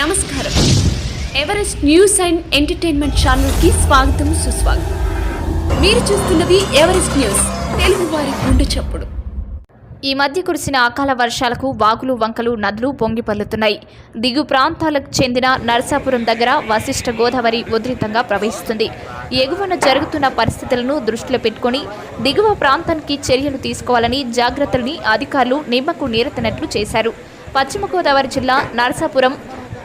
నమస్కారం. Everest news and entertainment ఛానల్కి స్వాగతం సుస్వాగతం. మీరు చూస్తున్నది ఎవరెస్ట్ న్యూస్ తెలుగు వారి గుండె చప్పుడు. ఈ మధ్య కురిసిన అకాల వర్షాలకు వాగులు వంకలు నదులు పొంగిపల్లుతున్నాయి దిగు ప్రాంతాలకు చెందిన నరసాపురం దగ్గర వశిష్ఠ గోదావరి ఉధృతంగా ప్రవహిస్తుంది. ఎగువన జరుగుతున్న పరిస్థితులను దృష్టిలో పెట్టుకుని దిగువ ప్రాంతానికి చర్యలు తీసుకోవాలని జాగ్రత్తల్ని అధికారులు నిమ్మకు నీరెత్తనట్లు చేశారు. పశ్చిమ గోదావరి జిల్లా నరసాపురం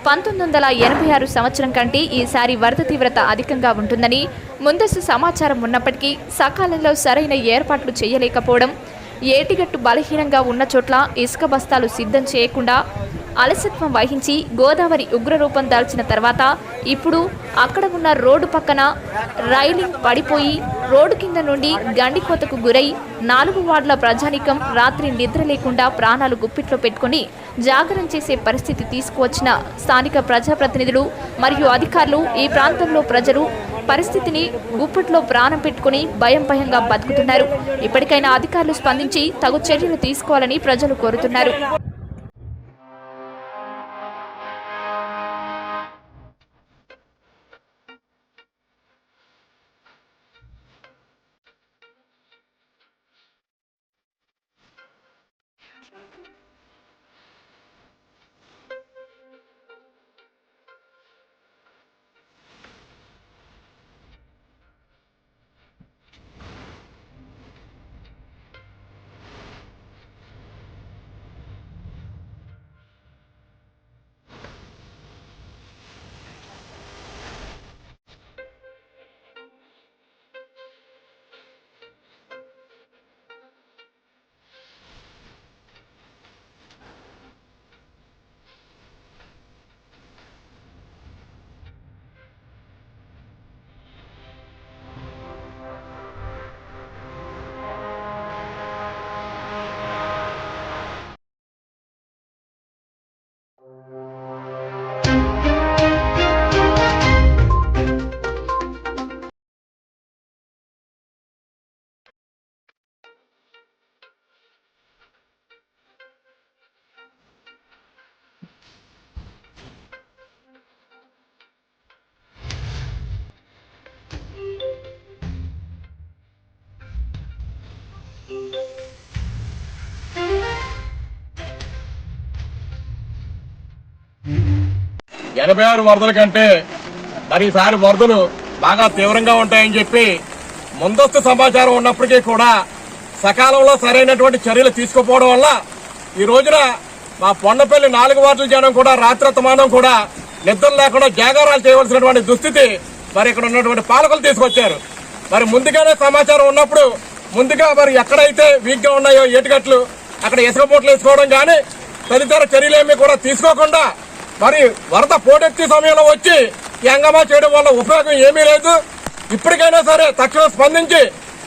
పంతొమ్మిది వందల ఎనభై ఆరు సంవత్సరం కంటే ఈసారి వరద తీవ్రత అధికంగా ఉంటుందని ముందస్తు సమాచారం ఉన్నప్పటికీ సకాలంలో సరైన ఏర్పాట్లు చేయలేకపోవడం ఏటిగట్టు బలహీనంగా ఉన్న చోట్ల ఇసుక బస్తాలు సిద్ధం చేయకుండా అలసత్వం వహించి గోదావరి ఉగ్రరూపం దాల్చిన తర్వాత ఇప్పుడు అక్కడ ఉన్న రోడ్డు పక్కన రైలింగ్ పడిపోయి రోడ్డు కింద నుండి గండికోతకు గురై నాలుగు వార్డుల ప్రజానికం రాత్రి నిద్ర లేకుండా ప్రాణాలు గుప్పిట్లో పెట్టుకుని జాగరణ చేసే పరిస్థితి తీసుకువచ్చిన స్థానిక ప్రజాప్రతినిధులు మరియు అధికారులు ఈ ప్రాంతంలో ప్రజలు పరిస్థితిని గుప్పిట్లో ప్రాణం పెట్టుకుని భయం భయంగా బతుకుతున్నారు. ఇప్పటికైనా అధికారులు స్పందించి తగు చర్యలు తీసుకోవాలని ప్రజలు కోరుతున్నారు. ఎనభై ఆరు వరదల కంటే మరి ఈసారి వరదలు బాగా తీవ్రంగా ఉంటాయని చెప్పి ముందస్తు సమాచారం ఉన్నప్పటికీ కూడా సకాలంలో సరైనటువంటి చర్యలు తీసుకోపోవడం వల్ల ఈ రోజున మా పొన్నపల్లి నాలుగు వార్డుల జనం కూడా రాత్రతమానం కూడా నిద్ర లేకుండా జాగారాలు చేయవలసినటువంటి దుస్థితి మరి ఇక్కడ ఉన్నటువంటి పాలకులు తీసుకొచ్చారు. మరి ముందుగానే సమాచారం ఉన్నప్పుడు ముందుగా మరి ఎక్కడైతే వీక్గా ఉన్నాయో ఏటుగట్లు అక్కడ ఇసుక బోట్లు వేసుకోవడం కానీ తదితర చర్యలేమీ కూడా తీసుకోకుండా మరి వరద పోటెత్తి సమయంలో వచ్చి ఈ హంగామా చేయడం వల్ల ఉపయోగం ఏమీ లేదు. ఇప్పటికైనా సరే తక్షణం స్పందించి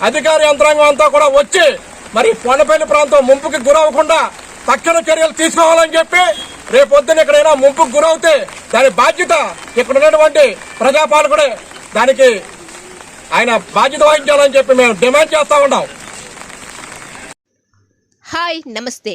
అధికార యంత్రాంగం అంతా కూడా వచ్చి మరి కొండపల్లి ప్రాంతం ముంపుకి గురవకుండా తక్షణ చర్యలు తీసుకోవాలని చెప్పి రేపొద్దున ఎక్కడైనా ముంపుకు గురవుతే దాని బాధ్యత ఇక్కడ ఉన్నటువంటి ప్రజాపాలకుడే దానికి ఆయన బాధ్యత వహించాలని చెప్పి మేము డిమాండ్ చేస్తా ఉన్నాం. హాయ్ నమస్తే.